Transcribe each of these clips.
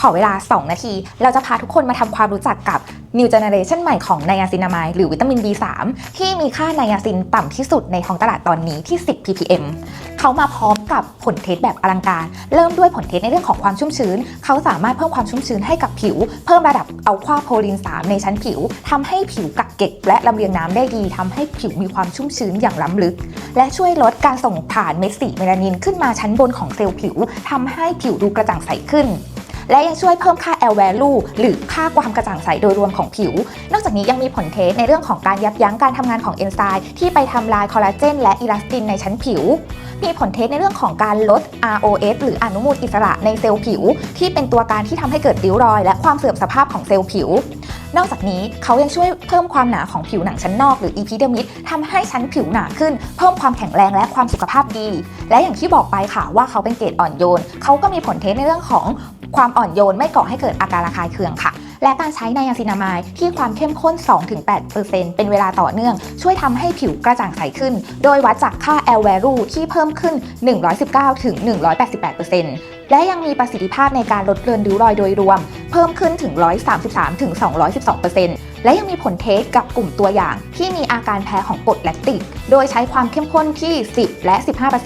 ขอเวลา 2 นาที เราจะพาทุกคนมาทำความรู้จักกับ New Generation ใหม่ของไนอาซินามายหรือวิตามิน B3 ที่มีค่าไนอาซินต่ำที่สุดในท้องตลาดตอนนี้ที่ 10 ppm เขามาพร้อมกับผลเทสแบบอลังการ เริ่มด้วยผลเทสในเรื่องของความชุ่มชื้น เขาสามารถเพิ่มความชุ่มชื้นให้กับผิว เพิ่มระดับอัลควาโพลิน 3 ในชั้นผิวทำให้ผิวกักเก็บ และลำเลียงน้ำได้ดีทำให้ผิวมีความชุ่มชื้นอย่างล้ำลึก และช่วยลดการส่งผ่านเม็ดสีเมลานินขึ้นมาชั้นบนของเซลล์ผิวทำให้ผิวดูกระจ่างใสขึ้น และยังช่วยเพิ่มค่า L value หรือค่าความกระจ่างใสโดยรวมของผิว นอกจากนี้ยังมีผลเทสในเรื่องของการยับยั้งการทำงานของเอนไซม์ที่ไปทำลายคอลลาเจนและอิลาสตินในชั้นผิว มีผลเทสในเรื่องของการลด ROS หรืออนุมูลอิสระในเซลล์ผิว ที่เป็นตัวการที่ทำให้เกิดริ้วรอย และความเสื่อมสภาพของเซลล์ผิว นอกจากนี้เขายังช่วยเพิ่มความหนาของผิวหนังชั้นนอกหรือ epidermis ทำให้ชั้นผิวหนาขึ้น เพิ่มความแข็งแรงและความสุขภาพดี และอย่างที่บอกไปค่ะว่าเขาเป็นเกรดอ่อนโยน เขาก็มีผลเทสในเรื่องของ ความอ่อนโยนไม่ก่อให้เกิดอาการระคายเคืองค่ะ และการใช้ไนอาซินามายที่ความเข้มข้น 2-8%เป็นเวลาต่อเนื่อง ช่วยทำให้ผิวกระจ่างใสขึ้น โดยวัดจากค่า L value ที่เพิ่มขึ้น 119ถึง188%และยังมีประสิทธิภาพในการลดเลือนริ้วรอยโดยรวม เพิ่มขึ้นถึง 133ถึง212%และยังมีผลเทสกับกลุ่มตัวอย่าง ที่มีอาการแพ้ของกรดแลคติก โดยใช้ความเข้มข้นที่ 10 และ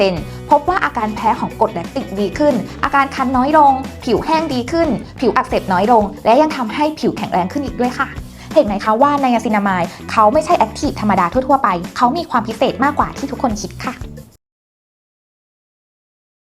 15% พบว่าอาการแพ้ของกรดแลคติกดีขึ้น อาการคันน้อยลง ผิวแห้งดีขึ้น ผิวอักเสบน้อยลง และยังทำให้ผิวแข็งแรงขึ้นอีกด้วยค่ะเห็นไหมคะว่าไนอาซินามายเขาไม่ใช่แอคทีฟธรรมดาทั่วๆไป เขามีความพิเศษมากกว่าที่ทุกคนคิดค่ะ